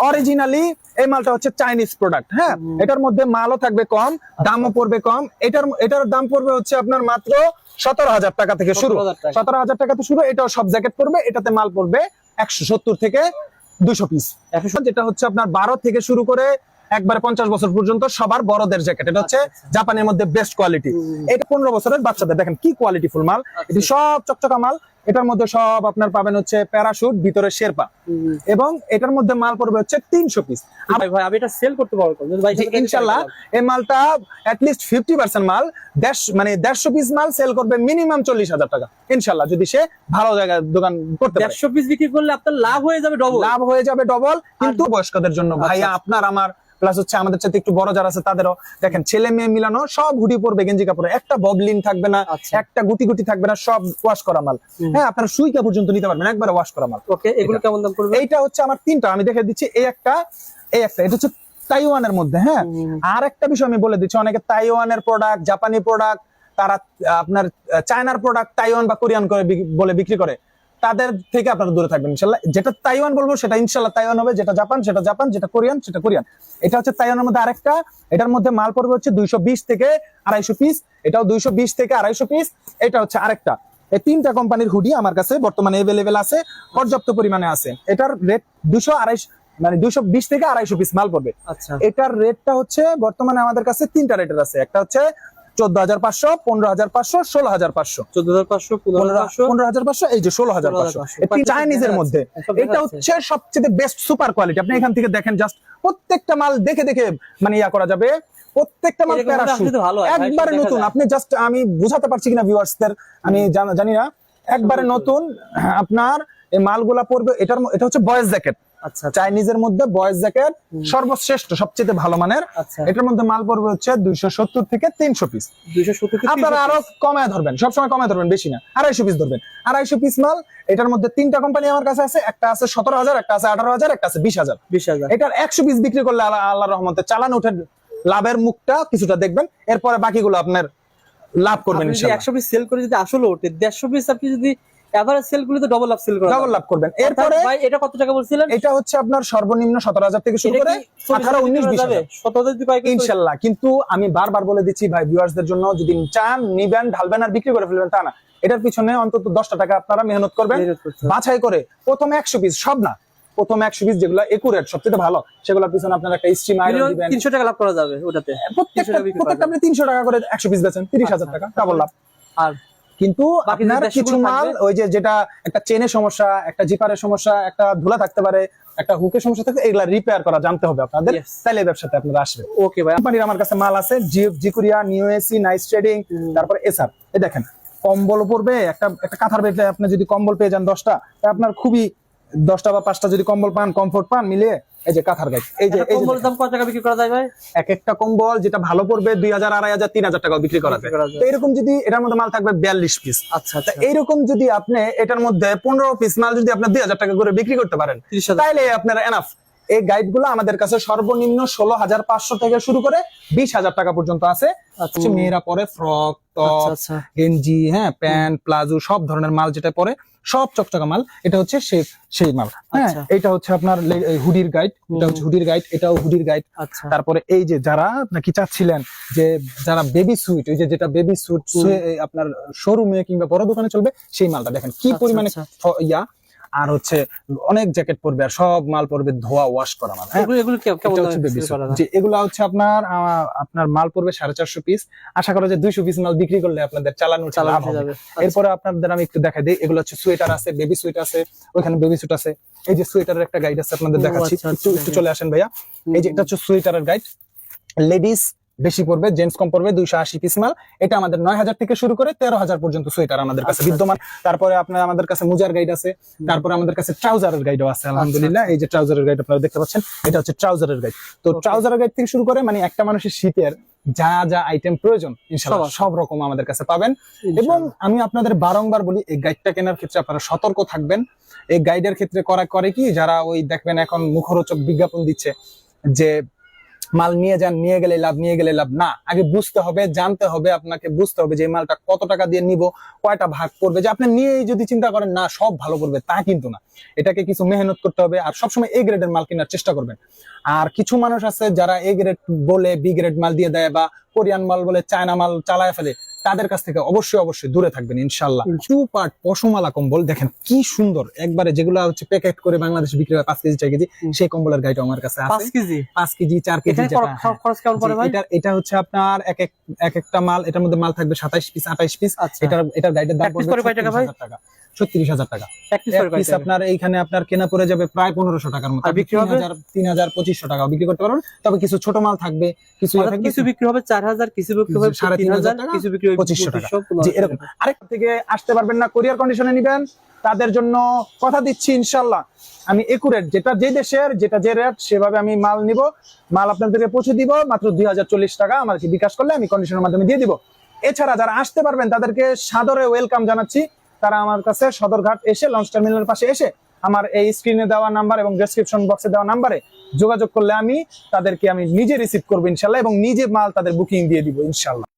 Originally এই মালটা হচ্ছে চাইনিজ প্রোডাক্ট হ্যাঁ? এটার মধ্যে মালও থাকবে কম দামও পড়বে কম। এটার এটার দাম পড়বে হচ্ছে আপনার মাত্র সতেরো হাজার টাকা থেকে শুরু। সতেরো হাজার টাকা। থেকে শুরু এটাও সব জ্যাকেট পড়বে এটাতে মাল পড়বে একশো সত্তর থেকে দুইশো পিস একশো যেটা হচ্ছে আপনার বারো থেকে শুরু করে একবারে পঞ্চাশ বছর পর্যন্ত সবার বড়দের জ্যাকেট এটা হচ্ছে আচ্ছা, জাপানের মধ্যে বেস্ট কোয়ালিটি এটা পনেরো বছরের বাচ্চাদের। দেখেন কি কোয়ালিটি ফুল মাল। আচ্ছা। এটি সব চকচকা মাল। এটার মধ্যে সব আপনার পাবেন হচ্ছে প্যারাশুট ভিতরে শেরপা। এবং এটার মধ্যে মাল পড়বে হচ্ছে তিনশো পিস ভাই ভাই আমি এটা সেল করতে পারব ইনশাল্লাহ এই মালটা লিস্ট ফিফটি পার্সেন্ট মাল দেড় মানে দেড়শো পিস মাল সেল করবে মিনিমাম চল্লিশ হাজার টাকা। ইনশাল্লাহ যদি সে ভালো জায়গায় দোকান করতে দেড়শো পিস বিক্রি করলে আপনার লাভ হয়ে যাবে ডবল লাভ হয়ে যাবে ডবল কিন্তু বয়স্কদের জন্য ভাইয়া আচ্ছা। আপনার আমার প্লাস হচ্ছে আমাদের সাথে একটু বড় যারা আছে তাদেরও দেখেন ছেলে মেয়ে মিলানো সব হুডি পরবে গেঞ্জি কাপড়ে। একটা ববলিন থাকবে না আচ্ছা। একটা গুটি গুটি থাকবে না সব ওয়াশ করা মাল। হ্যাঁ আপনার সুইকা পর্যন্ত নিতে পারবেন একবারে ওয়াশ করা মাল। ওকে এগুলো কেমন দাম পড়বে? এইটা হচ্ছে আমার তিনটা আমি দেখে দিচ্ছি এই একটা এই একটা এটা হচ্ছে তাইওয়ানের মধ্যে হ্যাঁ। আর একটা বিষয় আমি বলে দিচ্ছি অনেকে তাইওয়ানের প্রোডাক্ট জাপানি প্রোডাক্ট তারা আপনার চায়নার প্রোডাক্ট তাইওয়ান বা কোরিয়ান করে বলে বিক্রি করে তাদের থেকে আপনারা দূরে থাকবেন ইনশাল্লাহ। যেটা তাইওয়ান বলব সেটা ইনশাল্লাহ তাইওয়ান হবে যেটা জাপান সেটা জাপান যেটা কোরিয়ান সেটা কোরিয়ান। এটা হচ্ছে তাইওয়ানের মধ্যে আরেকটা এটার মধ্যে মাল পড়বে হচ্ছে দুইশো বিশ থেকে আড়াইশো পিস এটাও দুইশো বিশ থেকে আড়াইশো পিস এটা হচ্ছে আরেকটা। এই তিনটা কোম্পানির হুডি আমার কাছে বর্তমানে এভেলেবেল আছে পর্যাপ্ত পরিমাণে আছে। এটার রেট দুশো আড়াইশো মানে দুইশো বিশ থেকে আড়াইশো পিস মাল পড়বে। আচ্ছা। এটার রেটটা হচ্ছে বর্তমানে আমাদের কাছে তিনটা রেটের আছে। একটা হচ্ছে চোদ্দ হাজার পাঁচশো পনেরো হাজার পাঁচশো ষোলো হাজার পাঁচশো। চোদ্দ হাজার পাঁচশো পনেরো হাজার পাঁচশো। এই যে ষোলো হাজার পাঁচশো। চাইনিজের মধ্যে। এটা হচ্ছে সবচেয়ে বেস্ট সুপার কোয়ালিটি আপনি এখান থেকে দেখেন জাস্ট প্রত্যেকটা মাল দেখে দেখে মানে ইয়া করা যাবে। প্রত্যেকটা মাল প্যারাশুট একবারে নতুন। আপনি জাস্ট আমি বুঝাতে পারছি কিনা ভিউয়ার্সদের আমি জানি না। একবারে নতুন হ্যাঁ, আপনার এই মালগুলা পড়বে এটার এটা হচ্ছে বয়েজ জ্যাকেট আচ্ছা চাইনিজের মধ্যে বয়েজ জ্যাকেট সর্বশ্রেষ্ঠ সবচেয়ে ভালো মানের। আচ্ছা। এটার মধ্যে মাল পড়বে হচ্ছে দুইশো সত্তর থেকে তিনশো পিস আপনারা আরও কমায় ধরবেন সবসময় কমায় ধরবেন বেশি না। আড়াইশো পিস ধরবেন। আড়াইশো পিস মাল এটার মধ্যে তিনটা কোম্পানি আমার কাছে আছে একটা আছে সতেরো হাজার একটা আছে আঠারো হাজার একটা আছে বিশ হাজার। বিশ হাজার। এটার একশো পিস বিক্রি করলে আল্লাহ আল্লাহ রহমতে চালান উঠে লাভের মুখটা কিছুটা দেখবেন এরপরে বাকিগুলো আপনার লাভ করবেন একশো পিস সেল করে যদি আসলে ওঠে দেড়শো পিস আপনি যদি এভারেজ সেল করলে তো ডবল লাভ সেল করা ডাবল লাভ করবেন। এরপরে এরপরে ভাই এটা কত টাকা বলছিলেন? এটা হচ্ছে আপনার সর্বনিম্ন সতেরো হাজার থেকে শুরু করে যদি কিন্তু আমি বারবার বলে দিচ্ছি ভাই ভিউয়ার্সদের জন্য যদি চান নিবেন ঢালবেন আর বিক্রি করে ফেলবেন তা না। এটার পিছনে অন্তত দশটা টাকা আপনারা মেহনত করবেন। বাছাই করে প্রথমে একশো পিস সব না প্রথম একশো পিস যেগুলো একুরেট সবচেয়ে ভালো সেগুলোর পিছনে আপনারা একটা স্টিম আয়রন দিবেন। তিনশো টাকা লাভ করা যাবে ওটাতে। প্রত্যেকটা 300 টাকা বিক্রি প্রত্যেকটা আপনি তিনশো টাকা করে একশো পিস বেচেন তিরিশ হাজার টাকা ডাবল লাভ। আর কিন্তু আপনার কিছু মাল ওই যে যেটা একটা চেনের সমস্যা একটা জিপারের সমস্যা একটা ধুলা থাকতে পারে একটা হুকের সমস্যা থাকতে এগুলা রিপেয়ার করা জানতে হবে আপনাদের. তাইলে ব্যবসাতে আপনারা আসবেন। ওকে ভাই। কোম্পানির আমার কাছে মাল আছে জি- জিকুরিয়া নিউ এসি নাইস ট্রেডিং তারপর এসআর এই দেখেন কম্বল পড়বে একটা একটা কাঁথার বেডে আপনি যদি কম্বল পেয়ে যান দশটা আপনার খুবই দশটা বা পাঁচটা যদি কম্বল পান কমফোর্ট পান মিলিয়ে এই যে কাঁথার গাছ এই যে কম্বলের দাম কত টাকা বিক্রি করা যায় ভাই? এক একটা কম্বল যেটা ভালো পড়বে দুই হাজার আড়াই হাজার তিন হাজার টাকা বিক্রি করা যায়। তো এরকম যদি এটার মধ্যে মাল থাকবে বিয়াল্লিশ পিস আচ্ছা তা এইরকম যদি আপনি এটার মধ্যে পনেরো পিস মাল যদি আপনি দুই হাজার টাকা করে বিক্রি করতে পারেন তাহলে আপনারা এনাফ এই গাইডগুলো আমাদের কাছে সর্বনিম্ন ষোলো হাজার পাঁচশো থেকে শুরু করে বিশ হাজার টাকা পর্যন্ত আছে। আচ্ছা। মেয়েরা পরে ফ্রক টপ আচ্ছা আচ্ছা। গেঞ্জি হ্যাঁ প্যান্ট প্লাজো সব ধরনের মাল যেটা পরে সব চকচকা মাল। এটা হচ্ছে সেই সেই মাল। হ্যাঁ আচ্ছা। এটা হচ্ছে আপনার হুডির গাইড এটা হচ্ছে হুডির গাইড এটাও হুডির গাইড আচ্ছা। তারপরে এই যে যারা নাকি চাচ্ছিলেন যে যারা বেবি সুইট ওই যে যেটা বেবি সুইট আপনার শোরুমে কিংবা বড় দোকানে চলবে সেই মালটা দেখেন। কি আচ্ছা, পরিমাণে আচ্ছা। ইয়া আর হচ্ছে অনেক জ্যাকেট পরবে আর সব মাল পরবে ধোয়া ওয়াশ করা মাল হ্যাঁ? এগুলো হচ্ছে? যে আপনার আপনার মাল পড়বে সাড়ে চারশো পিস আশা করা যায় দুইশো পিস মাল বিক্রি করলে আপনাদের চালানো চালানো যাবে। আচ্ছা। এরপরে আপনাদের আমি একটু দেখাই দিই এগুলো হচ্ছে সোয়েটার আছে বেবি সুইট আছে ওইখানে বেবি সুট আছে। এই যে সোয়েটারের একটা গাইড আছে আপনাদের দেখাচ্ছি। আচ্ছা, একটু আচ্ছা, একটু চলে আসেন ভাইয়া। এই যে এটা হচ্ছে সোয়েটারের গাইড লেডিস বেশি পড়বে জেন্টস কম পড়বে দুইশো আশি পিস মাল। এটা আমাদের নয় হাজার থেকে শুরু করে তেরো হাজার পর্যন্ত সোয়েটার আমাদের কাছে আচ্ছা, বিদ্যমান। তারপরে আপনার আমাদের কাছে মুজার গাইড আছে তারপরে আমাদের কাছে ট্রাউজারের গাইডও আছে আলহামদুলিল্লাহ। এই যে ট্রাউজারের গাইড আপনারা দেখতে পাচ্ছেন এটা হচ্ছে ট্রাউজারের গাইড তো ট্রাউজারের গাইড থেকে শুরু করে মানে একটা মানুষের শীতের যা যা আইটেম প্রয়োজন ইনশাআল্লাহ সব রকম আমাদের কাছে পাবেন। এবং আমি আপনাদের বারংবার বলি এই গাইডটা কেনার ক্ষেত্রে আপনারা সতর্ক থাকবেন। এই গাইডের ক্ষেত্রে করা করে কি যারা ওই দেখবেন এখন মুখরোচক বিজ্ঞাপন দিচ্ছে যে মাল নিয়ে যান, নিয়ে গেলে লাভ, নিয়ে গেলে লাভ। না, আগে বুঝতে হবে, জানতে হবে, আপনাকে বুঝতে হবে যে মালটা কত টাকা দিয়ে নিব, কয়টা ভাগ করবে। যে আপনি নিয়েই যদি চিন্তা করেন, না, সব ভালো করবে, তা কিন্তু না। এটাকে কিছু মেহনত করতে হবে, আর সবসময় এ গ্রেডের মাল কেনার চেষ্টা করবেন। আর কিছু মানুষ আছে যারা এ গ্রেড বলে বি গ্রেড মাল দিয়ে দেয় বা কোরিয়ান মাল বলে চায়না মাল চালায় ফেলে তাদের কাছ থেকে অবশ্যই অবশ্যই দূরে থাকবেন ইনশাল্লাহ টু পার্ট পশমালা কম্বল দেখেন কি সুন্দর। একবারে যেগুলো হচ্ছে প্যাকেট করে বাংলাদেশ বিক্রি হয় পাঁচ কেজি চার কেজি সেই কম্বলের গাড়িটা আমার কাছে পাঁচ আছে কেজি? পাঁচ কেজি চার কেজি এটা হচ্ছে আপনার এক এক এক একটা মাল এটার মধ্যে মাল থাকবে সাতাইশ পিস আঠাইশ পিস। আচ্ছা। এটার এটার গাড়িটার দাম পড়বে টাকা ভাই? 36,000 টাকা। ছত্রিশ হাজার টাকা? আপনার এইখানে আপনার কেনা পড়ে যাবে প্রায় পনেরোশো টাকার মতো। বিক্রি হবে? তিন হাজার পঁচিশশো টাকা বিক্রি করতে পারবেন। তবে কিছু ছোট মাল থাকবে কিছু কিছু বিক্রি হবে চার হাজার কিছু বিক্রি হবে সাড়ে তিন হাজার কিছু বিক্রি হবে পঁচিশশো টাকা। এরকম। আরেক থেকে আসতে পারবেন না কোরিয়ার কন্ডিশনে নিবেন। তাদের জন্য কথা দিচ্ছি ইনশাল্লাহ। আমি একুরেট যেটা যে দেশের যেটা যে রেট সেভাবে আমি মাল নিব। মাল আপনাদেরকে পৌঁছে দিব মাত্র দুই হাজার চল্লিশ টাকা। আমাকে বিকাশ করলে আমি কন্ডিশনের মাধ্যমে দিয়ে দিব। এছাড়া যারা আসতে পারবেন তাদেরকে সাদরে ওয়েলকাম জানাচ্ছি। তারা আমার কাছে সদরঘাট এসে লঞ্চ টার্মিনালের পাশে এসে আমার এই স্ক্রিনে দেওয়া নাম্বার এবং ডেসক্রিপশন বক্সে দেওয়া নাম্বারে যোগাযোগ করলে আমি তাদেরকে আমি নিজে রিসিভ করব ইনশাল্লাহ এবং নিজে মাল তাদের বুকিং দিয়ে দিব ইনশাল্লাহ।